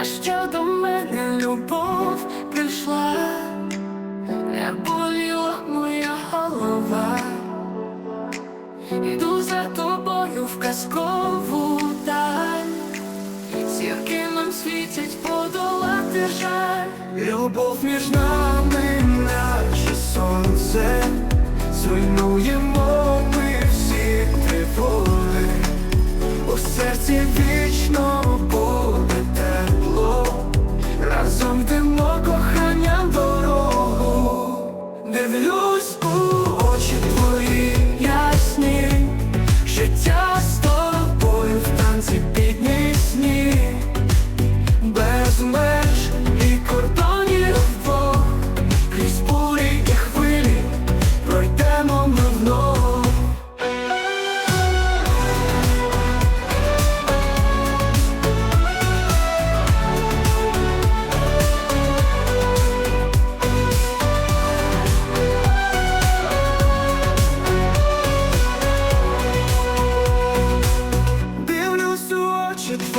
А що до мене любов прийшла, не боліла моя голова. Іду за тобою в казкову даль, зірки нам світять подолати жаль. Любов між нами,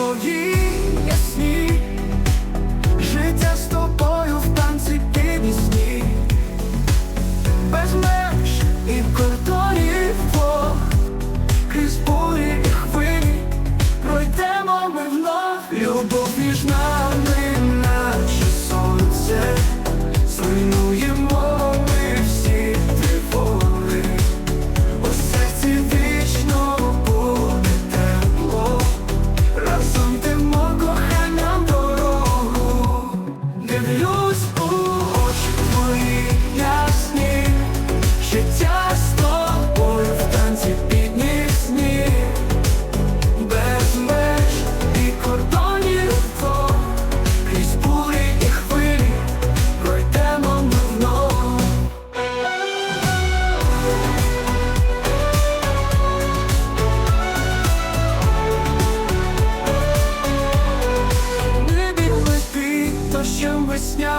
твої ясні,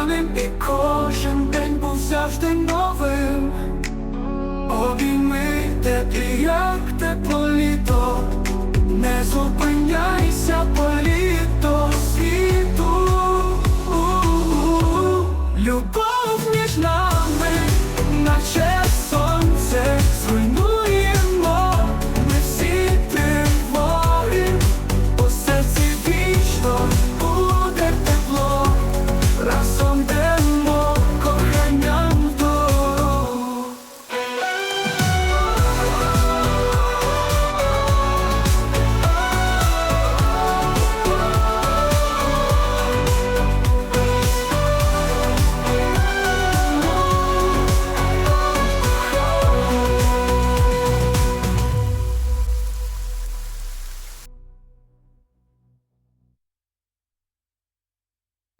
коханим і кожен день був завжди новим. Обійми теплі, як тепло літо, не зупиняйся політо світу, любов між нами, наче.